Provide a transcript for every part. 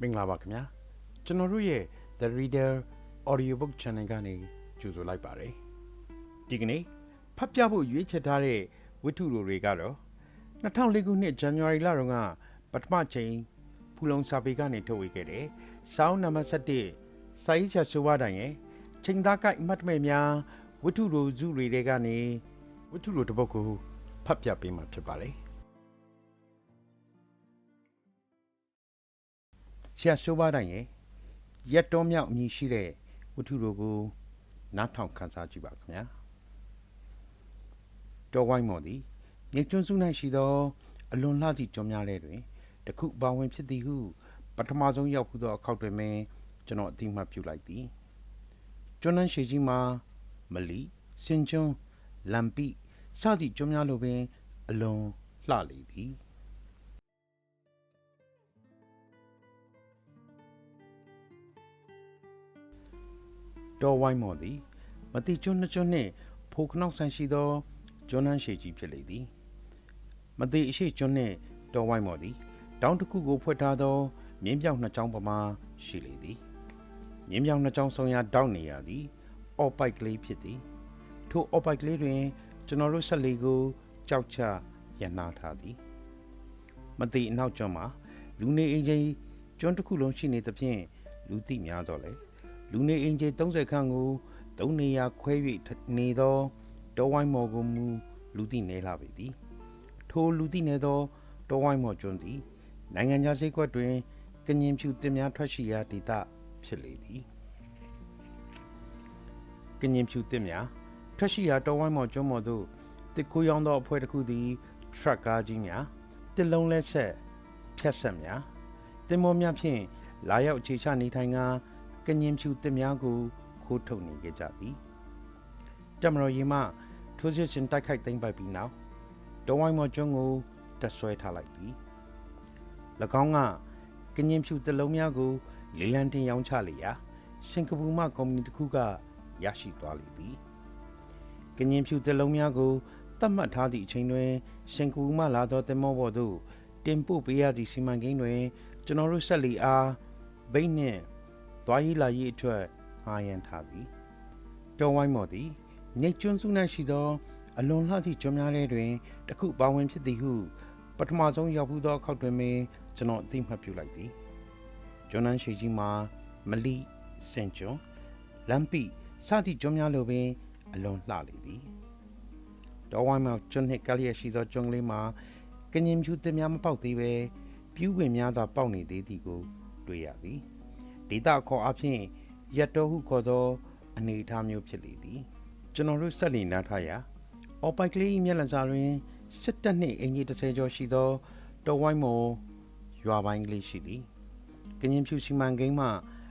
မင်္ဂလာပါခင်ဗျာကျွန်တော်တို့ရဲ့ The Reader Audiobook Channel ကနေကြိုဆိုလိုက်ပါတယ်ဒီကနေ့ဖတ်ပြဖို့ရွေးချယ်ထားတဲ့ဝတ္ထုလိုတွေကတော့2004ခုနှစ်ဇန်နဝါရီလတုန်းကပထမချိန်ဖူလုံစာပေကနေထုတ်ဝေခဲ့တဲ့စောင်းနံပါတ်7စာရေးဆရာဆိုဝါတိုင်ရဲ့ချိန်သားကိုက်အမှတ်တမဲ့များဝတ္ထုလိုစုတွေတဲကနေဝတ္ထုလိုတစ်ပုဒ်ကိုဖတ်ပြပေးမှာဖြစ်ပါတယ် ဆရာဆိုပါတိုင်းရဲ့ရက်တော်မြောက်အမည်ရှိတဲ့ဝတ္ထုတို့ကိုနားထောင်ခန်းစားကြည့်ပါခင်ဗျာတော်ဝိုင်းမော်သည်မြေကျွန်းစု၌ရှိသော အလွန်လှသည့်ကျွန်းများထဲတွင်တခုပါဝင်ဖြစ်သည်ဟု ပထမဆုံးရောက်ဖူးသောအခောက်တွင်ပင်ကျွန်တော်အတိအမှတ်ပြုလိုက်သည်ကျွန်းနှန်းရှိကြီးမှာမလီစင်ကျွန်းလမ်ပိစသည့်ကျွန်းများလိုပင် အလွန်လှလေသည် တော်ဝိုင်းမော်သည်မတိကျွန်းနှစ်ကျွန်းနှင့်ဖိုခနောက်ဆန်ရှိသောကျွန်းနှန်းရှိကြီးဖြစ်လေသည်မတိအရှိကျွန်းနှင့်တော်ဝိုင်းမော်သည်တောင်တစ်ခုကိုဖွက်ထားသောမြင်းပြောင်နှစ်ချောင်းပမာရှိလေသည်မြင်းပြောင်နှစ်ချောင်းဆောင်ရာတောက်နေရသည်အော်ပိုက်ကလေးဖြစ်သည်ထိုအော်ပိုက်ကလေးတွင် ကျွန်တော်တို့ဆက်လီကိုကြောက်ချရန်နာထားသည်မတိအနောက်ကျွန်းမှာလူနေအင်ဂျင်ကျွန်းတစ်ခုလုံးရှိနေသဖြင့်လူသိများတော့လေ လူနေအင်ဂျီ30ခန့်ကိုသုံးနေရာခွဲ၍နေသောတောဝိုင်းမော်ကိုမူလူသိနေလာပေသည်ထိုလူသိနေသောတောဝိုင်းမော်ကျွန်းသည်နိုင်ငံခြားစည်းကွက်တွင်ကညင်ဖြူတင်များထွက်ရှိရာဒေသဖြစ်လေသည်ကညင်ဖြူတင်များထွက်ရှိရာတောဝိုင်းမော်ကျွန်းမော်သို့တစ်ခုရောင်းသောအဖွဲ့တစ်ခုသည်ထရက်ကားကြီးများတစ်လုံးလက်ဆက်ဖြတ်ဆက်များတင်မောများဖြင့်လာရောက်အခြေချနေထိုင်ကာ ကညင်ဖြူတစ်များကိုခိုးထုတ်နေကြကြသည်တမတော်ရီမှထိုးစစ်ရှင်တိုက်ခိုက်သိမ်းပိုက်ပြီးနောက်တောဝိုင်းမော်ကျွန်းကိုတက်ဆွဲထားလိုက်သည်၎င်းကကညင်ဖြူတစ်လုံးများကိုလေလံတင်ရောင်းချလေရာစင်ကာပူမှကုမ္ပဏီတစ်ခုကရရှိသွားလေသည်ကညင်ဖြူတစ်လုံးများကိုသတ်မှတ်ထားသည့်အချိန်တွင်စင်ကာပူမှလာသောတင်မောပေါ်သို့တင်ပို့ပေးရသည့်စီမံကိန်းတွင်ကျွန်တော်တို့ဆက်လီအားဘိတ်နှင့် သွားရေးလာရေးအတွက်အားရန်ထားသည်တောဝိုင်းမော်သည်မြိတ်ကျွန်းစု၌ရှိသော အလွန်လှသည့်ကျွန်းများထဲတွင်တစ်ခုပါဝင်ဖြစ်သည်ဟု ပထမဆုံးရောက်ဖူးသောအခောက်တွင်ပင်ကျွန်တော်အသိမှတ်ပြုလိုက်သည်ကျွန်းနှန်းရှိကြီးမှာမလီစင်ကျွန်းလမ်ပီစသည့်ကျွန်းများလိုပင် အလွန်လှလေသည်တောဝိုင်းမော်ကျွန်းနှင့်ကလျက်ရှိသောကျွန်းကလေးမှာကညင်ဖြူသစ်များမပေါက်သေးပဲပြူးပင်များသာပေါက်နေသေးသည်ကို တွေ့ရသည် ဒေတာခေါ်အဖြစ်ရက်တော်ဟုခေါ်သော အနေအထားမျိုးဖြစ်လေသည်ကျွန်တော်တို့ဆက်လီနားထားရာအော်ပိုက်ကလေးမျက်နှာစာတွင်စစ်တပ်နှင့်အင်ကြီး30ကျော်ရှိသောတော်ဝိုင်းမော်ရွာပိုင်းကလေးရှိသည်ကရင်ဖြူစီမံကိန်းမှ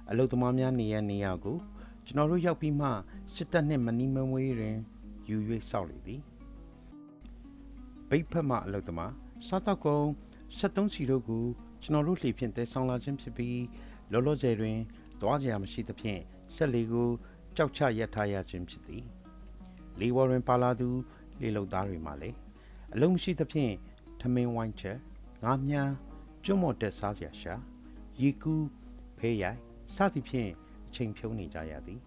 အလုသမားများနေရနေရကိုကျွန်တော်တို့ရောက်ပြီးမှစစ်တပ်နှင့်မနီမမွေးတွင်ယူ၍စောက်လေသည်ဘိတ်ဖက်မှအလုသမားစားတော့ကုံ73စီတို့ကိုကျွန်တော်တို့လှေဖြင့်တဲဆောင်လာခြင်းဖြစ်ပြီး လောလောဆယ်တွင်သွားကြရမရှိသဖြင့်ဆက်လီကိုကြောက်ချရက်ထားရခြင်းဖြစ်သည်လီဝေါ်တွင်ပါလာသူလေလုတ်သားတွေမှလည်းအလုံးမရှိသဖြင့်ထမင်းဝိုင်းချက်ငါးမြန်းကျွတ်မော်တက်စားစရာရှာရီကူးဖေးရိုက်စသည်ဖြင့်အချိန်ဖြုံးနေကြရသည်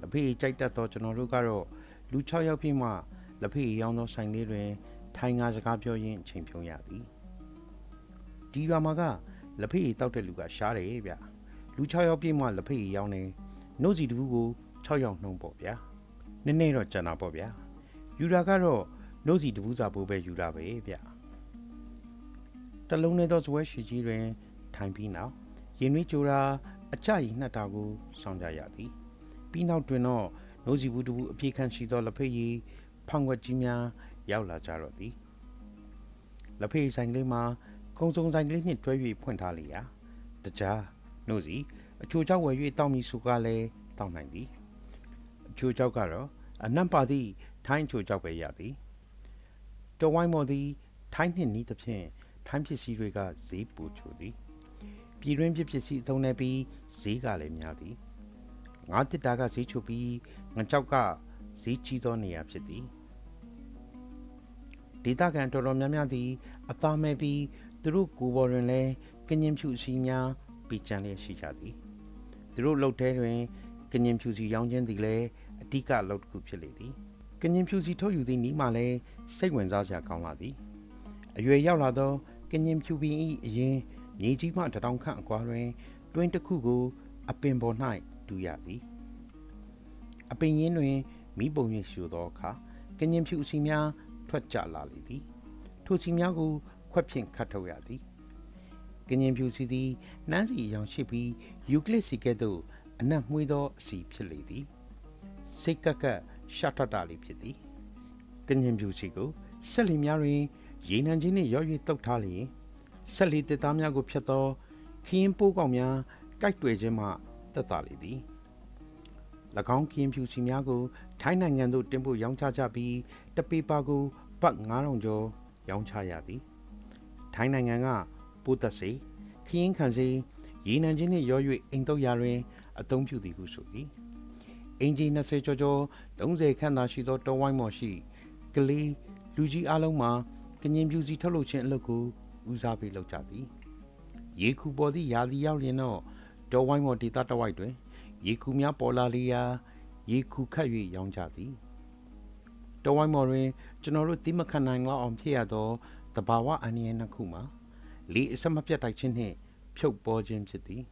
လက်ဖေးကြိုက်တတ်သောကျွန်တော်တို့ကတော့လူ6ယောက်ပြည့်မှလက်ဖေးရောင်းသောဆိုင်လေးတွင် ထိုင်ငါစကားပြောရင်းအချိန်ဖြုံးရသည်ဒီရွာမှာက လက်ဖေးတောက်တဲ့လူကရှားတယ်ဗျလူ6ယောက်ပြည့်မှလက်ဖေးရောင်းနေနှုတ်စီတူကို6ယောက်နှုံးပေါ့ဗျာနည်းနည်းတော့ကျန်တာပေါ့ဗျာယူတာကတော့နှုတ်စီတူစာပိုးပဲယူတာပဲဗျတလုံးနဲ့တော့ဇွဲရှိကြီးတွင် ထိုင်ပြီးနောက်ရင်နွေးကြိုတာအကြရီနှက်တာကိုစောင့်ကြရသည်ပြီးနောက်တွင်တော့နှုတ်စီဘူးတူအပြေခံရှိသောလက်ဖေးကြီးဖောင်ွက်ကြီးများရောက်လာကြတော့သည်လက်ဖေးဆိုင်ကလေးမှာ ကုံစုံဆိုင်ကလေးနှင့်တွဲ၍ဖွင့်ထားလေရာတကြားနှုတ်စီအချိုကြောက်ဝယ်၍တောင်းမီဆိုကလည်းတောင်းနိုင်သည်အချိုကြောက်ကတော့အနံ့ပါသည့်ထိုင်းအချိုကြောက်ပဲရသည်တော်ဝိုင်းမော်သည်ထိုင်းနှင့်နီးသဖြင့်ထိုင်းပစ္စည်းတွေကဈေးပိုချိုသည်ပြည်တွင်းပစ္စည်းအသုံးနဲ့ပြီးဈေးကလည်းများသည်ငါးတစ်တာကဈေးချိုပြီးငကြောက်ကဈေးကြီးသောနေရာဖြစ်သည်ဒေသခံတော်တော်များများသည်အသားမဲ့ပြီး သူတို့ကိုယ်ပေါ်တွင်လည်းကညင်ဖြူစီများပပြီးကြံလျက်ရှိကြသည်သူတို့လှုပ်ထဲတွင်ကညင်ဖြူစီရောင်းခြင်းသည်လည်းအဓိကလှုပ်တစ်ခုဖြစ်လေသည်ကညင်ဖြူစီထုတ်ယူသည့်နီးမှလည်းစိတ်ဝင်စားစရာကောင်းလာသည်အရွယ်ရောက်လာသောကညင်ဖြူပင်၏အရင်မြေကြီးမှတထောင်ခန့်အကွာတွင်တွင်တစ်ခုကိုအပင်ပေါ်၌တူရသည်အပင်ရင်းတွင်မိပုံ၍ရှူသောအခါကညင်ဖြူစီများထွက်ကြလာလေသည်ထိုစီများကို ခွက်ဖြင့်ခတ်ထုတ်ရသည်ကညင်ဖြူစီသည်နန်းစီအယောင်ရှိပြီးယူကလစ်စီကဲ့သို့အနက်မွေးသောအစီဖြစ်လေသည်စိတ်ကက်ကက်ရှာထတာလေးဖြစ်သည်ကညင်ဖြူစီကိုဆက်လီများတွင်ရေနံချင်းနှင့်ရော့၍တုတ်ထားလျင်ဆက်လီတစ်သားများကိုဖြတ်သောခင်းပိုးကောင်များကြိုက်တွေ့ခြင်းမှတက်တာလေသည်၎င်းခင်းဖြူစီများကိုထိုင်းနိုင်ငံသို့တင်ပို့ရောင်းချကြပြီးတပေပါကိုဘတ်9000ကျော်ရောင်းချရသည် ထိုင်းနိုင်ငံကပိုးသက်စေခင်းခံစေရေနံချင်းနှင့်ရော၍အိမ်တုပ်ရာတွင်အသုံးပြုသည်ဟုဆိုသည်အင်ဂျီ20ကျော်ကျော်30ခန့်သာရှိသောတောဝိုင်းမော်ရှိကလေးလူကြီးအလုံးမှာကညင်ဖြူစီထုတ်လုပ်ခြင်းအလုပ်ကိုဦးစားပေးလုပ်ကြသည်ရေခုပေါ်သည့်ရာသီရောက်လျင်တော့တောဝိုင်းမော်ဒေသတစ်ဝိုက်တွင်ရေခုများပေါ်လာလျာရေခုခတ်၍ရောင်းကြသည်တောဝိုင်းမော်တွင်ကျွန်တော်တို့တိမခံနိုင်လောက်အောင်ဖြစ်ရသော တဘာဝအန္တရာယ်နှစ်ခုမှာလေအဆက်မပြတ်တိုက်ခြင်းနှင့်ဖြုတ်ပေါ်ခြင်းဖြစ်သည်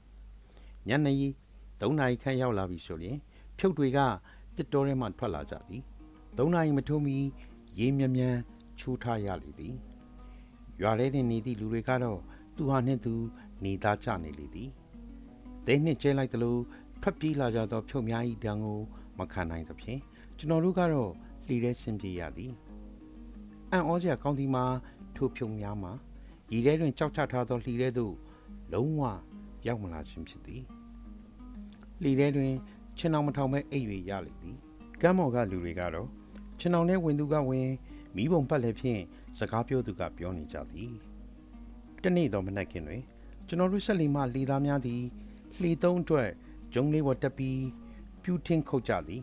ညနေ3နာရီခန့်ရောက်လာပြီဆိုရင် ဖြုတ်တွေကတစ်တော်ထဲမှထွက်လာကြသည်3နာရီမထိုးမီရေမြမြန်းချိုးထားရလေသည်ရွာထဲတွင်နေသည့်လူတွေကတော့သူဟာနှင့်သူနေသားကြနေလေသည်တဲနှင့်ကျဲလိုက်သလိုထွက်ပြေးလာကြသောဖြုတ်များ၏တံကိုမခံနိုင်သဖြင့်ကျွန်တော်တို့ကတော့လှီတဲ့ဆင်ပြေရသည်အံ့ဩစရာကောင်းသည်မှာ ထိုဖြုတ်များမှာရည်ထဲတွင်ကြောက်ချထားသောလှီထဲသို့လုံးဝရောက်မလာခြင်းဖြစ်သည်လှီထဲတွင်ခြင်အောင်မထောင်မဲ့အိပ်၍ရလေသည်ကမ်းမော်ကလူတွေကတော့ခြင်အောင်ထဲဝင်သူကဝင်မိဘုံပတ်လည်းဖြင့်စကားပြောသူကပြောနေကြသည်တနေ့သောမနက်ခင်းတွင်ကျွန်တော်တို့ဆက်လီမှလေသားများသည်လှေသုံးအတွက်ဂျုံလေးပေါ်တက်ပြီးပြူထင်းခုတ်ကြသည်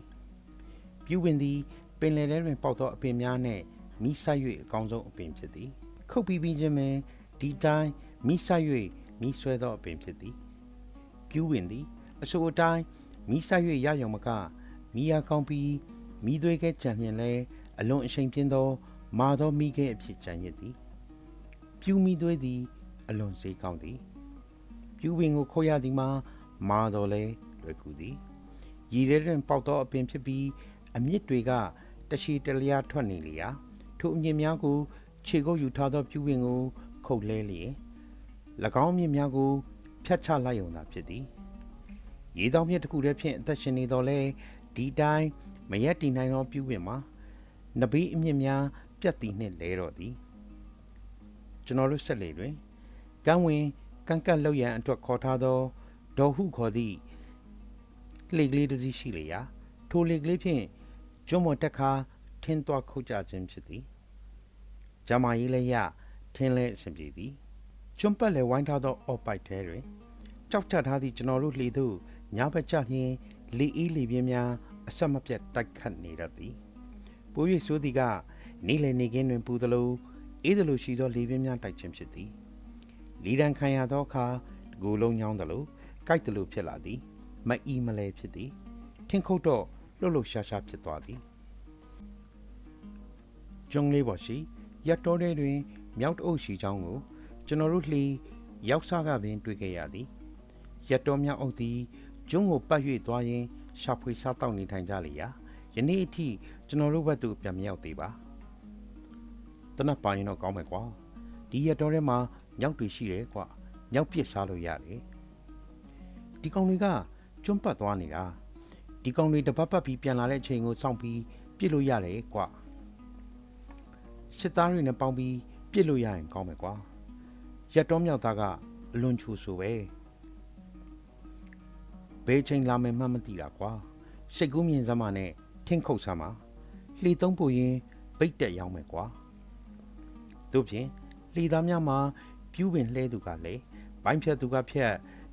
ပြူဝင်သည်ပင်လယ်ထဲတွင်ပေါက်သောအပင်များနှင့်မိဆိုင်၍အကောင်းဆုံးအပင်ဖြစ်သည် ခုတ်ပြီးပြီးချင်းပင်ဒီတိုင်းမိဆိုင်၍မိဆွဲသောအပင်ဖြစ်သည်ပြူဝင်သည်အဆိုအတိုင်းမိဆိုင်၍ရရုံမကမိယာကောင်းပြီးမိသွေးကဲကြံလျင်လဲအလွန်အရှိန်ပြင်းသောမာသောမိခဲအဖြစ်ကြံရစ်သည်ပြူမိသွေးသည်အလွန်စေးကောင်းသည်ပြူပင်ကိုခိုးရသည်မှာမာတော်လဲလွယ်ကူသည်ရည်ရဲတွင်ပေါက်သောအပင်ဖြစ်ပြီးအမြစ်တွေကတရှိတလျာထွက်နေလျာထိုအမြစ်များကို ခြေကုပ်ယူထားသောပြူပင်ကိုခုတ်လဲလျင်၎င်းမြစ်များကိုဖြတ်ချလိုက်ုံသာဖြစ်သည်ရေတောင်မြစ်တစ်ခုတည်းဖြင့်အသက်ရှင်နေတော်လဲဒီတိုင်းမရက်တည်နိုင်သောပြူပင်မှာနဘေးအမြင့်များပြတ်တည်နှင့်လဲတော့သည်ကျွန်တော်တို့ဆက်လေတွင်ကမ်းဝင်ကန့်ကန့်လောက်ရန်အတွက်ခေါ်ထားသောဒေါ်ဟုခေါ်သည့်လှေကလေးတစ်စီးရှိလေရာထိုလှေကလေးဖြင့်ကျွန်းပေါ်တက်ခါထင်းသွားခုတ်ကြခြင်းဖြစ်သည် ဂျမာရေးလည်းရထင်းလည်းအဆင်ပြေသည်ကျွန်းပတ်လည်းဝိုင်းထားသောအော့ပိုက်ထဲတွင်ကြောက်ချထားသည့်ကျွန်တော်တို့လှေသို့ညဘက်ကျလျင်လေအေးလေပြင်းများအဆက်မပြတ်တိုက်ခတ်နေတတ်သည်ပိုး၍ဆိုသည်ကနေလည်နေကင်းတွင်ပူသလိုအေးသလိုရှိသောလေပြင်းများတိုက်ခြင်းဖြစ်သည်လီဒန်ခံရသောအခါဂိုလုံးညောင်းသလိုကြိုက်သလိုဖြစ်လာသည်မအီမလဲဖြစ်သည်ထင်းခုတ်တော့လှုပ်လှုပ်ရှားရှားဖြစ်သွားသည်ကျုံလေးပေါ်ရှိ ရက်တော်ထဲတွင်မြောက်တအုပ်ရှိချောင်းကိုကျွန်တော်တို့လှီရောက်စားကပင်တွေ့ခဲ့ရသည်ရက်တော်မြောက်အုပ်သည်ကျုံကိုပတ်၍သွားရင်းရှာဖွေစားတောက်နေထိုင်ကြလေရာယနေ့အထိကျွန်တော်တို့ဘက်သို့ပြန်မရောက်သေးပါတနက်ပိုင်းတော့ကောင်းမယ်ကွာဒီရက်တော်ထဲမှာညောက်တွေရှိတယ်ကွာညောက်ပစ်စားလို့ရတယ်ဒီကောင်တွေကကျွန်းပတ်သွားနေတာဒီကောင်တွေတပတ်ပတ်ပြီးပြန်လာတဲ့အချိန်ကိုစောင့်ပြီးပြစ်လို့ရတယ်ကွာ စစ်သားတွေနဲ့ပေါင်းပြီးပြစ်လို့ရရင်ကောင်းမယ်ကွာရက်တော်မြောက်သားကအလွန်ချူဆိုပဲဘယ်ချိန်လာမယ်မှမသိတာကွာစိတ်ကူးမြင်စမ်းမနဲ့ထင်းခုတ်စမ်းမလှီသုံးဖို့ရင်ဗိတ်တက်ရောက်မယ်ကွာတို့ဖြင့်လှီသားများမှာပြူးပင်လှဲသူကလည်းဘိုင်းဖြတ်သူကဖြတ်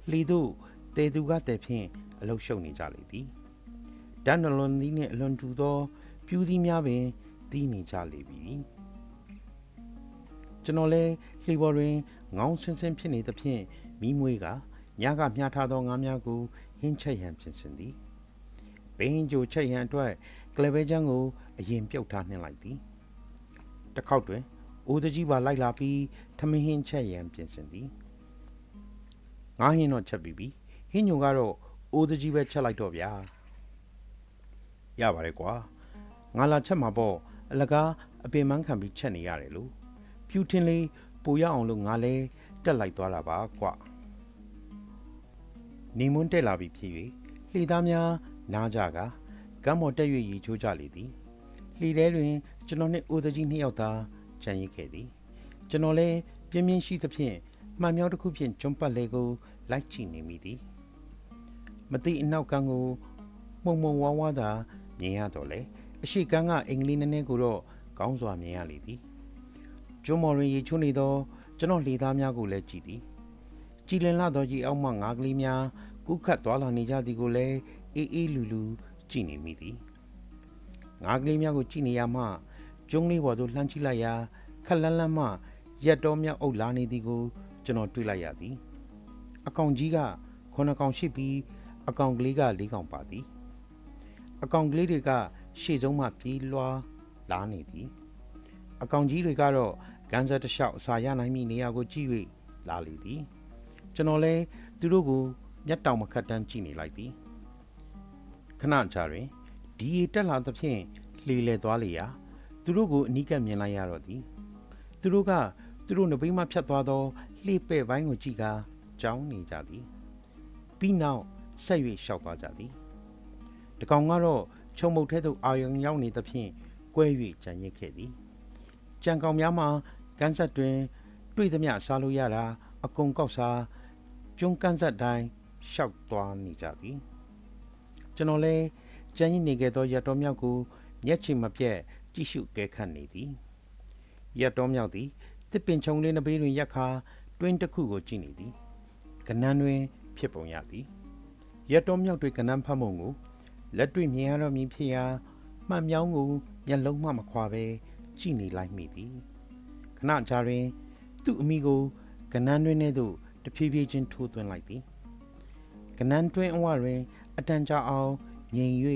လှီတို့တေသူကတေဖြင့်အလုရှုံနေကြလေသည်ဒန်နလွန်သီးနှင့်အလွန်တူသော ပြူးသီးများပင်တီးနေကြလေပြီ ကျွန်တော်လဲလှေပေါ်တွင်ငောင်းဆင်းဆင်းဖြစ်နေသဖြင့်မိမွေးကညကမြားထားသောငါးများကိုဟင်းချက်ရန်ပြင်ဆင်သည်ဘိန်းကြိုချက်ရန်အတွက်ကလဘဲချမ်းကိုအရင်ပြုတ်ထားနှင်းလိုက်သည်တစ်ခေါက်တွင်အိုးတကြီးပါလိုက်လာပြီးထမင်းဟင်းချက်ရန်ပြင်ဆင်သည်ငါးဟင်းတော့ချက်ပြီးပြီဟင်းညုံကတော့အိုးတကြီးပဲချက်လိုက်တော့ဗျာရပါတယ်ကွာငါလာချက်မှာပေါ့အလကားအပင်မန်းခံပြီးချက်နေရတယ်လို့ ဖြူထင်းလေးပူရအောင်လို့ငါလဲတက်လိုက်သွားတာပါကွနေမွန်းတက်လာပြီဖြစ်၍လှေသားများနားကြကကမ်းမော်တက်၍ရေချိုးကြလေသည်လှေထဲတွင် ကျွန်တော်နှင့်ဦးသကြီးနှစ်ယောက်သာကြံရစ်ခဲ့သည် ကျွန်တော်လည်းပြင်းပြင်းရှိသဖြင့်မှန်မြောက်တစ်ခုဖြင့်ကျွန်းပတ်လေကိုလိုက်ကြည့်နေမိသည်မသိအနောက်ကန်းကိုမှုံမှုံဝါးဝါးသာမြင်ရတော့လေအရှိကန်းကအင်္ဂလိပ်နည်းနည်းကိုတော့ကောင်းစွာမြင်ရလေသည် ကျွန်းမော်တွင်ရေချိုးနေသော ကျွန်တော်လေသားများကိုလည်းကြည့်သည်ကြည်လင်လာသောကြီးအောက်မှငါးကလေးများကူးခတ်သွားလာနေကြသည်ကိုလည်းအေးအေးလူလူကြည့်နေမိသည်ငါးကလေးများကိုကြည့်နေရမှကျုံးလေးပေါ်သို့လှမ်းကြည့်လိုက်ရာခက်လန်းလန်းမှရက်တော်များအုပ်လာနေသည်ကို ကျွန်တော်တွေ့လိုက်ရသည် အကောင်ကြီးကခုနှစ်ကောင်ရှိပြီးအကောင်ကလေးကလေးကောင်ပါသည် အကောင်ကလေးတွေကရှေ့ဆုံးမှပြေးလွှားလာနေသည် အကောင်ကြီးတွေကတော့ ဂန်းဆက်တစ်လျှောက်အစာရနိုင်မိနေရာကိုကြည့်၍လာလေသည်ကျွန်တော်လည်းသူတို့ကိုမျက်တောင်မခတ်တန်းကြည့်နေလိုက်သည်ခဏကြာတွင်ဒီရေတက်လာသဖြင့်လှေလေသွားလေရာသူတို့ကိုအနီးကပ်မြင်လိုက်ရတော့သည်သူတို့ကသူတို့နှပိမှဖြတ်သွားသောလှေပဲ့ပိုင်းကိုကြည့်ကာကြောင်းနေကြသည်ပြီးနောက်ဆက်၍ရှောက်သွားကြသည်တကောင်ကတော့ခြုံမုတ်ထဲသို့အာယုံရောက်နေသဖြင့်ကွဲ၍ကြံရစ်ခဲ့သည်ကြံကောင်များမှာ ကန်းဆက်တွင် တွေ့သမျှစားလို့ရတာအကုန်ကောက်စားကျွန်းကန်းဆက်တိုင်းရှောက်သွားနေကြသည်ကျွန်တော်လည်းကြံရည်နေခဲ့သောရတော်မြောက်ကိုမျက်ခြေမပြတ်ကြည့်ရှုကဲခတ်နေသည်ရတော်မြောက်သည်တစ်ပင်ချုံလေးနှစ်ဘေးတွင်ရက်ခါတွင်းတစ်ခုကိုကြည့်နေသည်ကနန်းတွင်ဖြစ်ပုံရသည်ရတော်မြောက်တွေကနန်းဖတ်မုံကိုလက်တွေ့မြင်ရတော့မည်ဖြစ်ရာမှန်မြောင်းကိုမျက်လုံးမှမခွာပဲကြည့်နေလိုက်မိသည်ခ ဏကြာတွင် သူ့အမိကိုကနန်းတွင်ထဲသို့တဖြည်းဖြည်းချင်းထိုးသွင်းလိုက်သည်ကနန်းတွင်အဝတွင် အတန်ကြာအောင်ငြိမ်၍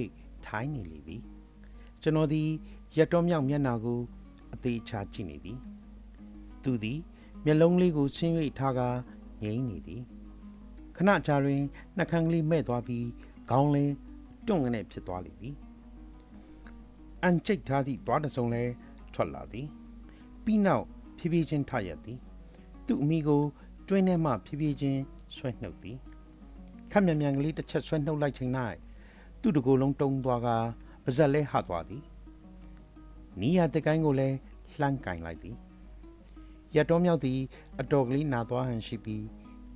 ထိုင်းနေလေသည် ကျွန်တော်သည်ရတော်မြောက်မျက်နှာကိုအသေးချာကြည့်နေသည် သူသည်မျက်လုံးလေးကိုဆင်း၍ထားကာငြိမ်နေသည်ခဏကြာတွင်နှာခမ်းကလေးမဲ့သွားပြီးခေါင်းလေးတွန့်ကနေဖြစ်သွားလေသည်အန်ချိတ်ထားသည့်သွားတစုံလဲထွက်လာသည်ပြီးနောက် ဖြည်းဖြည်းချင်းထရက်သည် သူ့အမိကိုတွင်းထဲမှဖြည်းဖြည်းချင်းဆွဲနှုတ်သည်ခက်မြန်မြန်ကလေးတစ်ချက်ဆွဲနှုတ်လိုက်ချိန်၌သူ့တကိုယ်လုံးတုံးသွားကပါဇက်လဲဟသွားသည်နီးရတကိုင်းကိုလည်းလှမ်းကင်လိုက်သည်ရတော်မြောက်သည်အတော်ကလေးနာသွားဟန်ရှိပြီး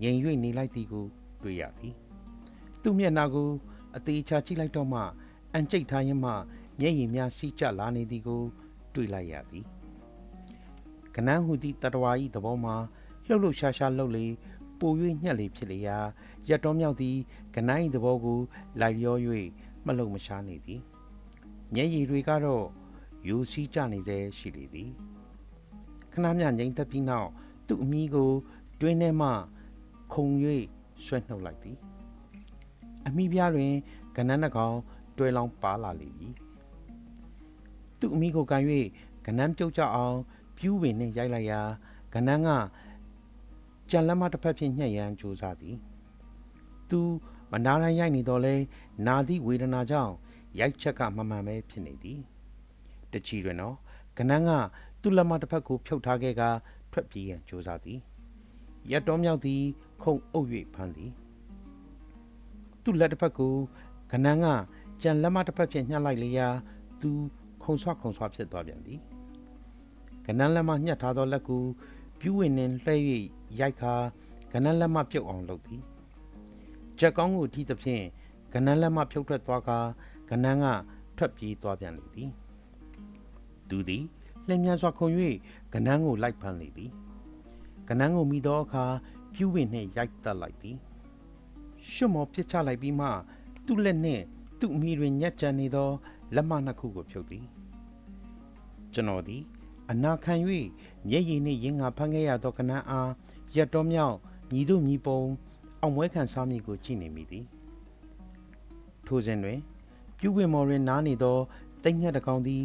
ငြိမ်၍နေလိုက်သည်ကိုတွေ့ရသည် သူ့မျက်နှာကိုအသေးချာကြည့်လိုက်တော့မှအန်ကျိတ်ထားရင်မှမျက်ရည်များစီးကျလာနေသည်ကို တွေ့လိုက်ရသည် ကနန်းဟူသည့်တတဝါဤသဘောမှာလှုပ်လှုပ်ရှားရှားလှုပ်လေပို၍ညှက်လေဖြစ်လေရာရတော်မြောက်သည်ကနန်းဤသဘောကိုလိုက်ရော၍မလုံမရှားနေသည်မျက်ရည်တွေကတော့ယူစီးကျနေစေရှိလေသည်ခဏမျှငိမ့်သက်ပြီးနောက်သူ့အမိကို တွင်းထဲမှခုံ၍ဆွဲနှုတ်လိုက်သည်အမိပြားတွင်ကနန်းနှကောင်တွဲလောင်းပါလာလေပြီသူ့အမိကိုကန်၍ကနန်းပြုတ်ကြအောင် ပြူးပင်နှင့်ရိုက်လိုက်ရာကနန်းကကြံလက်မတစ်ဖက်ဖြင့်ညှက်ရန်ကြိုးစားသည်သူမနာရန်ရိုက်နေတော့လဲနာသည့်ဝေဒနာကြောင့်ရိုက်ချက်ကမမှန်ပဲဖြစ်နေသည်တချီတွင်တော့ကနန်းကသူ့လက်မတစ်ဖက်ကိုဖြုတ်ထားခဲ့ကထွက်ပြေးရန်ကြိုးစားသည်ရတော်မြောက်သည် ခုံအုပ်၍ဖမ်းသည်သူ့လက်တစ်ဖက်ကိုကနန်းကကြံလက်မတစ်ဖက်ဖြင့်ညှက်လိုက်လေရာသူခုံဆွခုံဆွဖြစ်သွားပြန်သည် ကနန်းလက်မညှက်ထားသောလက်ကိုပြူးဝင်နှင်လှဲ၍ရိုက်ခါကနန်းလက်မပြုတ်အောင်လုပ်သည်ချက်ကောင်းကိုထိသဖြင့်ကနန်းလက်မဖြုတ်ထွက်သွားကာကနန်းကထွက်ပြေးသွားပြန်လေသည်သူသည်လျင်မြန်စွာခုံ၍ကနန်းကိုလိုက်ဖမ်းလေသည်ကနန်းကိုမိသောအခါပြူးဝင်နှင့်ရိုက်တက်လိုက်သည်ရှွတ်မော်ပစ်ချလိုက်ပြီးမှသူ့လက်နှင့်သူ့အမိတွင်ညက်ကြံနေသောလက်မနှစ်ခုကိုဖြုတ်သည်ကျွန်တော်သည် အနာခံ၍မျက်ရည်နှင့်ရင်ငါဖမ်းခဲ့ရသောကနန်းအားရက်တော်မြောက်ညီတို့ညီပုံအောင်ပွဲခံစားမိကိုကြည်နေမိသည်ထိုစဉ်တွင် ပြုဝင်မော်တွင်နားနေသောတိတ်ငှက်တစ်ကောင်သည်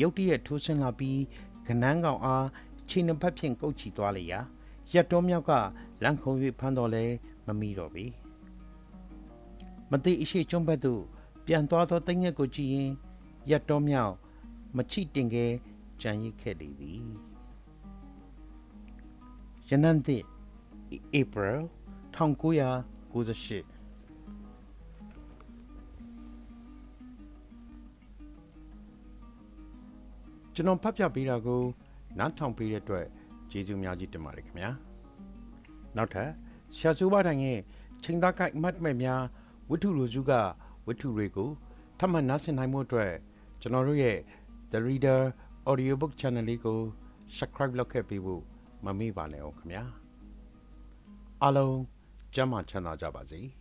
ရုတ်တရက်ထိုးဆင်းလာပြီးကနန်းကောင်အားခြေနှစ်ဖက်ဖြင့်ကုတ်ချီသွားလေရာရက်တော်မြောက်ကလန့်ခုံ၍ဖမ်းတော်လဲမမိတော့ပေမတိအရှိကျွန်းဘက်သို့ပြန်သွားသောတိတ်ငှက်ကိုကြည့်ရင်ရက်တော်မြောက်မချိတင်ကဲ ကြံရစ်ခဲ့လေသည်ရနန်သည့် April 1998ကျွန်တော်ဖတ်ပြပေးတာကိုနားထောင်ပေးတဲ့အတွက်ကျေးဇူးများကြီးတင်ပါတယ်ခင်ဗျာနောက်ထပ်ရှာစုပါတိုင်းရဲ့ချိန်သားကိုက်အမှတ်မဲ့များဝိထုလူစုကဝိထုတွေကိုထပ်မံနားဆင်နိုင်မှုအတွက်ကျွန်တော်တို့ရဲ့ The Reader Audiobook Channel လေးကို Subscribe လုပ်ခဲ့ပေးဖို့မမေ့ပါနဲ့အောင်ခင်ဗျာအားလုံးကျမ်းမာချမ်းသာကြပါစေ။